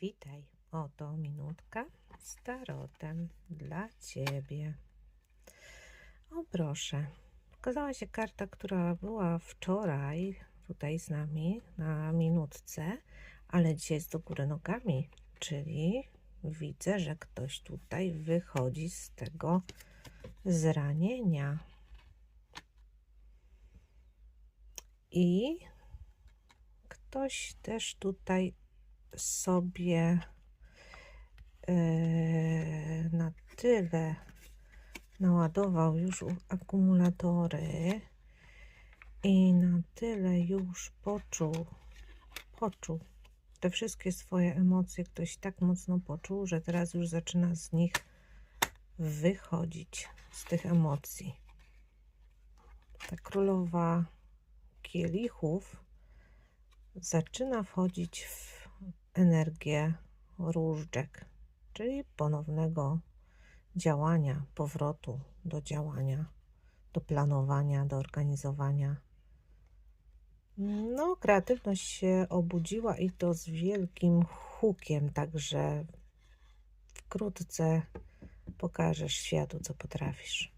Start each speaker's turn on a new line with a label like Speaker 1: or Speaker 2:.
Speaker 1: Witaj. Oto minutka z tarotem dla Ciebie. O proszę, pokazała się karta, która była wczoraj tutaj z nami na minutce, ale dzisiaj jest do góry nogami, czyli widzę, że ktoś tutaj wychodzi z tego zranienia. I ktoś też tutaj sobie e, na tyle naładował już akumulatory i na tyle już poczuł, poczuł te wszystkie swoje emocje, ktoś tak mocno poczuł, że teraz już zaczyna z nich wychodzić, z tych emocji. Ta królowa kielichów zaczyna wchodzić w energię różdżek, czyli ponownego działania, powrotu do działania, do planowania, do organizowania. No, kreatywność się obudziła i to z wielkim hukiem, także wkrótce pokażesz światu, co potrafisz.